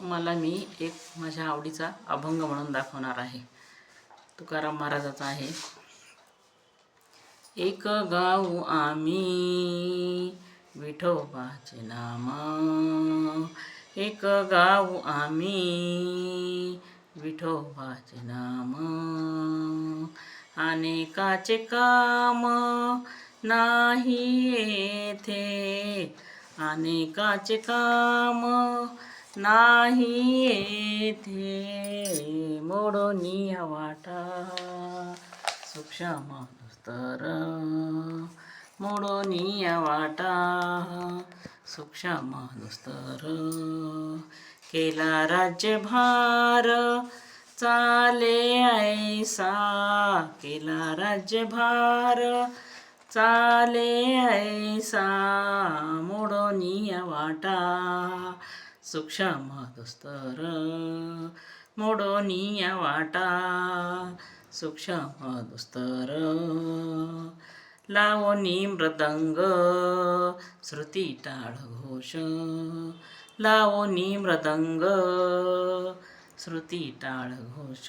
तुम्हाला मी एक माझ्या आवडीचा अभंग म्हणून दाखवणार आहे. तुकाराम महाराजाचा आहे. एक गाऊ आम्ही विठोबाचे नाम. एक गाऊ आम्ही विठोबाचे नाम. अनेकाचे काम नाही येथे. अनेकाचे काम नाही येथे मोडोनी वाटा. सूक्ष्म दुस्तर मोडोनी वाटा. सूक्ष्म दुस्तर केला राज्यभार चाले ऐसा. केला राज्यभार चाले ऐसा. मोडोनी वाटा. सूक्ष्म दुस्तर मोडोनी वाटा। सूक्ष्म दुस्तर लावणी मृदंग। श्रुती टाळ घोष लावणी मृदंग। श्रुती टाळ घोष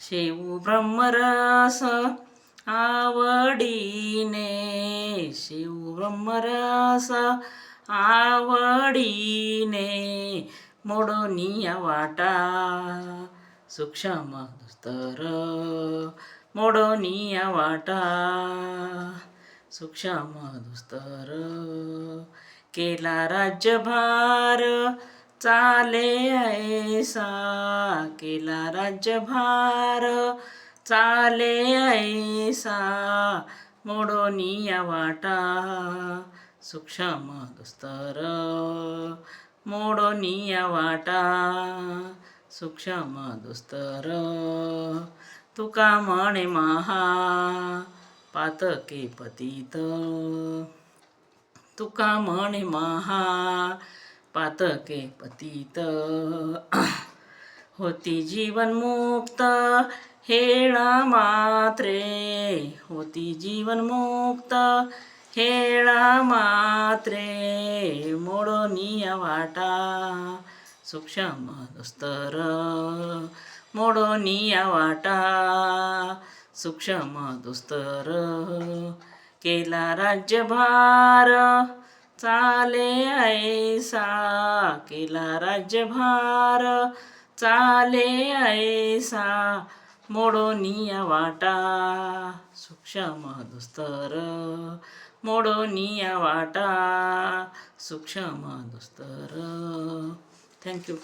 शेऊ ब्रह्मरस आवडीने। शिव ब्रह्मरस आवडीने मोडोनिया वाटा. सूक्ष्म दुस्तर मोडोनिया वाटा. सूक्ष्म दुस्तर केला राज्यभार चाले ऐसा. केला राज्यभार चाले ऐसा. मोडोनिया वाटा. सूक्ष्म दुस्तर मोडोनिया वाटा। सूक्ष्म दुस्तर तुका म्हणे महा पातके पतित। तुका म्हणे महा पातके पतित। होती जीवन मुक्त हेळा मात्रे। होती जीवन मुक्त हेळा मात्रे मोडोनिया वाटा सूक्ष्म दुस्तर मोडोनिया वाटा सूक्ष्म दुस्तर केला राज्यभार चाले ऐसा केला राज्यभार चाले ऐसा मोडोनिया वाटा सूक्ष्म दुस्तर मोडोनिया वाटा सूक्ष्म दुस्तर थँक्यू